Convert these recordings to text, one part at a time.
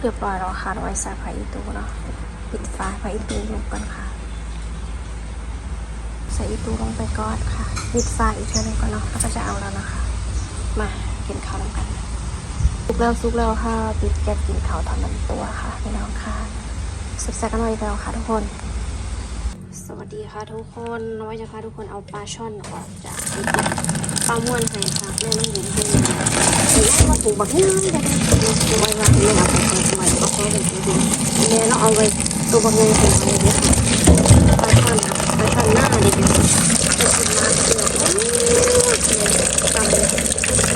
เรียบร้อยแล้วค่ะเราไว้ใส่ผ้าอีตูเนาะปิดฝาผ้าอีตูลงกันค่ะ ใส่อีตูลงไปก่อนค่ะ ปิดฝาอีกเท่านึงก่อนเนาะแล้วก็จะเอาแล้วนะคะ มากินข้าวน้ำกันสุกแล้วสุกแล้วค่ะปิดแก๊สกินข้าวทำน้ำตัวค่ะพี่น้องค่ะสุดแซ่บกันหน่อยแล้วค่ะทุกคน สวัสดีค่ะทุกคนน้อยจะพาทุกคนเอาปลาช่อนออกจากปลาม่วนให้ค่ะแม่น้องหญิงด้วยเห็นไหมาปลูกบักน้ำได้ตัวไว้ว่าแม่เอาไปเปิดไว้ก็พอเป็นจริงๆแม่เราเอาไว้ตัวบักเงินเป็นอะไรเนี่ยค่ะปลาช่อนค่ะปลาช่อนหน้าเด็กๆจะกินน้ำเกลือโอ้ยเกลือตำ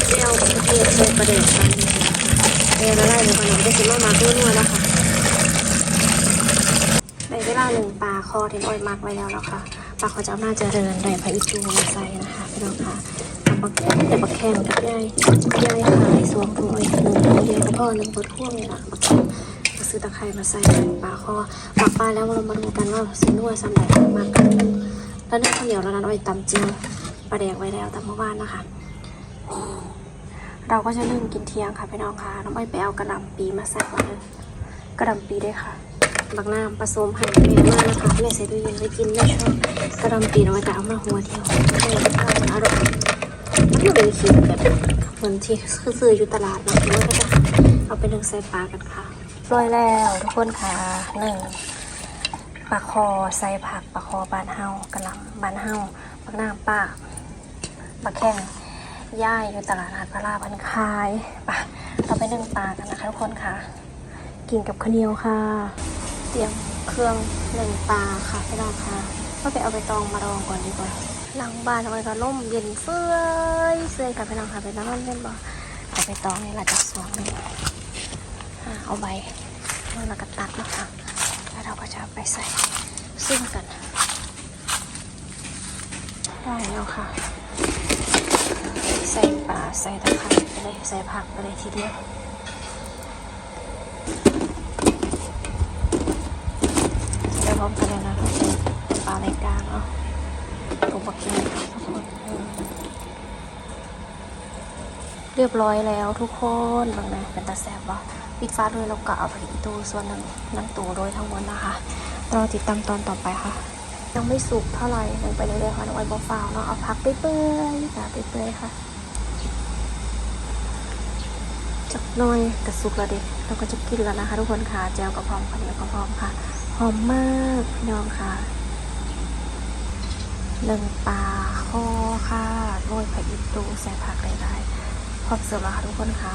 เจียวกระเทียมเจียวประเดี๋ยวกันเดี๋ยวละลายเลยก่อนเดี๋ยวจะกินมามาด้วยนัวแล้วค่ะ ในเวลาหนึ่งปลาคอที่อ้อยมักไว้แล้วแล้วค่ะปลาเขาจะน่าจะเริญได้พระอิจูมาใส่นะคะพี่น้องค่ะเอาปลาแต่ปลาแข็งกับยายย่ายขายสวงถุงอ้อยหนึ่งถุงเดียวก็พอหนึ่งบดท่วงเลยล่ะปลาแข็งก็ซื้อตะไคร้มาใส่ปลาคอปลาปลาแล้วเรามาดูกันว่าสีนัวสำหรับมากกันแล้วเนื้อข้าวเหนียวแล้วนั้นอ้อยตำเจียวปลาแดกไว้แล้วแต่เมื่อวานนะคะเราก็จะเริ่มกินเที่ยงค่ะพี่น้องค่ะน้องอ้อยไปเอากระหล่ำปีมาใส่ก่อนเลยกระหล่ำปีด้วยค่ะ บักน้ำผสมให้แม่มากนะคะแม่ใส่ตู้เย็นไว้กินได้ช่วงกระดำปีน้อยแต่เอามาหัวเดียวไม่ได้ข้าวอร่อยมันก็เป็นขีดแบบเหมือนที่ซื้ออยู่ตลาดนะแล้วก็จะเอาไปนึ่งใส่ปลากันค่ะร้อยแล้วทุกคนค่ะหนึ่งปลาคอใส่ผักปลาคอบานเฮากระลำบานเฮาบักน้ำปลาปลาแข้งย่ายอยู่ตลาดนัดพระราพันคายปะเราไปนึ่งปลากันนะคะทุกคนค่ะ กินกับข้าวเหนียวค่ะ เตรียมเครื่องหนึ่งปลาค่ะพี่น้องค่ะก็ไปเอาไปตองมาดองก่อนดีกว่า หลังบ้านเอาไว้ก็ล่มเย็นเฟื่อยเสื้อยกับพี่น้องค่ะเป็นน้ำมันเล่นบ่เอาไปตองนี่ละจากสวงนี่อ่าเอาใบแล้วเราก็ตัดนะคะแล้วเราก็จะไปใส่ซึ่งกันได้แล้วค่ะ ใส่ปลาใส่ตะไคร้ไปเลยใส่ผักไปเลยทีเดียว เดี๋ยว พร้อมกันเลยนะปลาในกลางเนาะตัวบักเก็ตทุกคนเรียบร้อยแล้วทุกคนบางนะเป็นตาแซบวะปิดฟ้าด้วยแล้วก็เอาไปอีตัวส่วนหนึ่งนั่งตัวโดยทั้งหมดนะคะเรอติดตามตอนต่อไปค่ะ ยังไม่สุกเท่าไหร่ยังไปเรื่อยๆค่ะน้องไอ้บอฟาวเนาะเอาพักไปเปื่อยๆค่ะไปเปื่อยๆค่ะจักน้อยกระสุกแล้วเด็กเราก็จะกินแล้วนะคะ ทุกคนค่ะแจวกับพร้อมข้าวเหนียวกับพร้อมค่ะ อมมากพี่น้องค่ะหนึ่งปลาคอค่ะโรยผักอินตูใส่ผักหลายๆพร้อมเสิร์ฟแล้วค่ะทุกคนค่ะ